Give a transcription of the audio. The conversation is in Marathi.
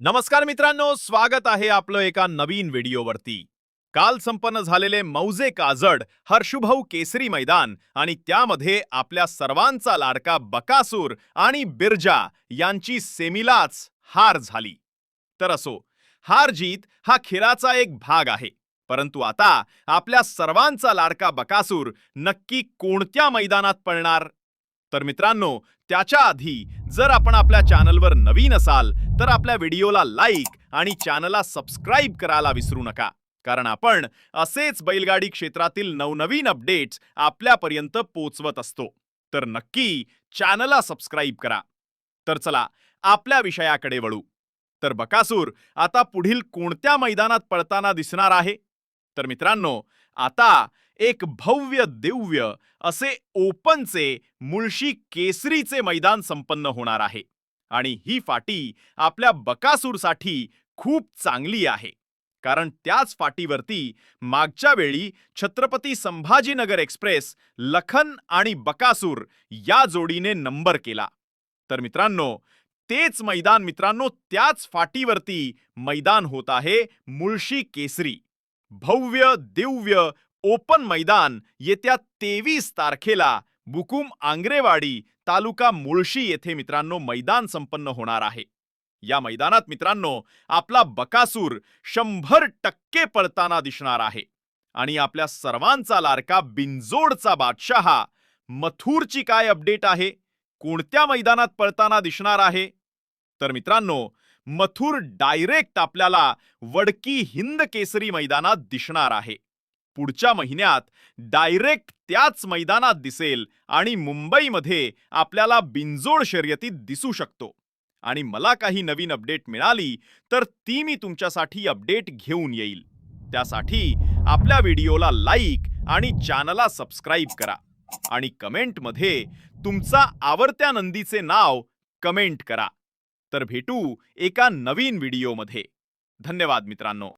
नमस्कार मित्रांनो स्वागत आहे आपलं एका नवीन व्हिडिओवरती. काल संपन्न झालेले मौजे काजड हर्षुभाऊ केसरी मैदान आणि त्यामध्ये आपल्या सर्वांचा लाडका बकासूर आणि बिरजा यांची सेमीलाच हार झाली. तर असो हार जीत हा खेळाचा एक भाग आहे. परंतु आता आपल्या सर्वांचा लाडका बकासूर नक्की कोणत्या मैदानात पळणार? तर मित्रांनो त्याच्या आधी जर आपण आपल्या चॅनलवर नवीन असाल तर आपल्या व्हिडिओला लाईक आणि चॅनलला सबस्क्राईब करायला विसरू नका. कारण आपण असेच बैलगाडी क्षेत्रातील नवनवीन अपडेट्स आपल्यापर्यंत पोचवत असतो. तर नक्की चॅनलला सबस्क्राईब करा. तर चला आपल्या विषयाकडे वळू. तर बकासूर आता पुढील कोणत्या मैदानात पळताना दिसणार आहे? तर मित्रांनो आता एक भव्य दिव्य असे ओपनचे मुळशी केसरीचे मैदान संपन्न होणार आहे. आणि ही फाटी आपल्या बकासूरसाठी खूप चांगली आहे. कारण त्याच फाटीवरती मागच्या वेळी छत्रपती संभाजीनगर एक्सप्रेस लखन आणि बकासूर या जोडीने नंबर केला. तर मित्रांनो तेच मैदान मित्रांनो त्याच फाटीवरती मैदान होत आहे मुळशी केसरी. भव्य दिव्य ओपन मैदान येत्या तेवीस तारखेला बुकुम आंग्रेवाडी तालुका मुळशी येथे मित्रांनो मैदान संपन्न होणार आहे. या मैदानात मित्रांनो आपला बकासूर शंभर टक्के पळताना दिसणार आहे. आणि आपल्या सर्वांचा लाडका बिनजोडचा बादशहा मथुरची काय अपडेट आहे? कोणत्या मैदानात पळताना दिसणार आहे? तर मित्रांनो मथुर डायरेक्ट आपल्याला वडकी हिंद केसरी मैदानात दिसणार आहे. पुढच्या महिन्यात डायरेक्ट त्याच मैदानात दिसेल आणि मुंबईमध्ये आपल्याला बिनजोड शर्यतीत दिसू शकतो. आणि मला काही नवीन अपडेट मिळाली तर ती मी तुमच्यासाठी अपडेट घेऊन येईल. त्यासाठी आपल्या व्हिडिओला लाईक आणि चॅनलला सबस्क्राईब करा. आणि कमेंटमध्ये तुमचा आवडत्या नंदीचे नाव कमेंट करा. तर भेटू एका नवीन व्हिडिओमध्ये. धन्यवाद मित्रांनो.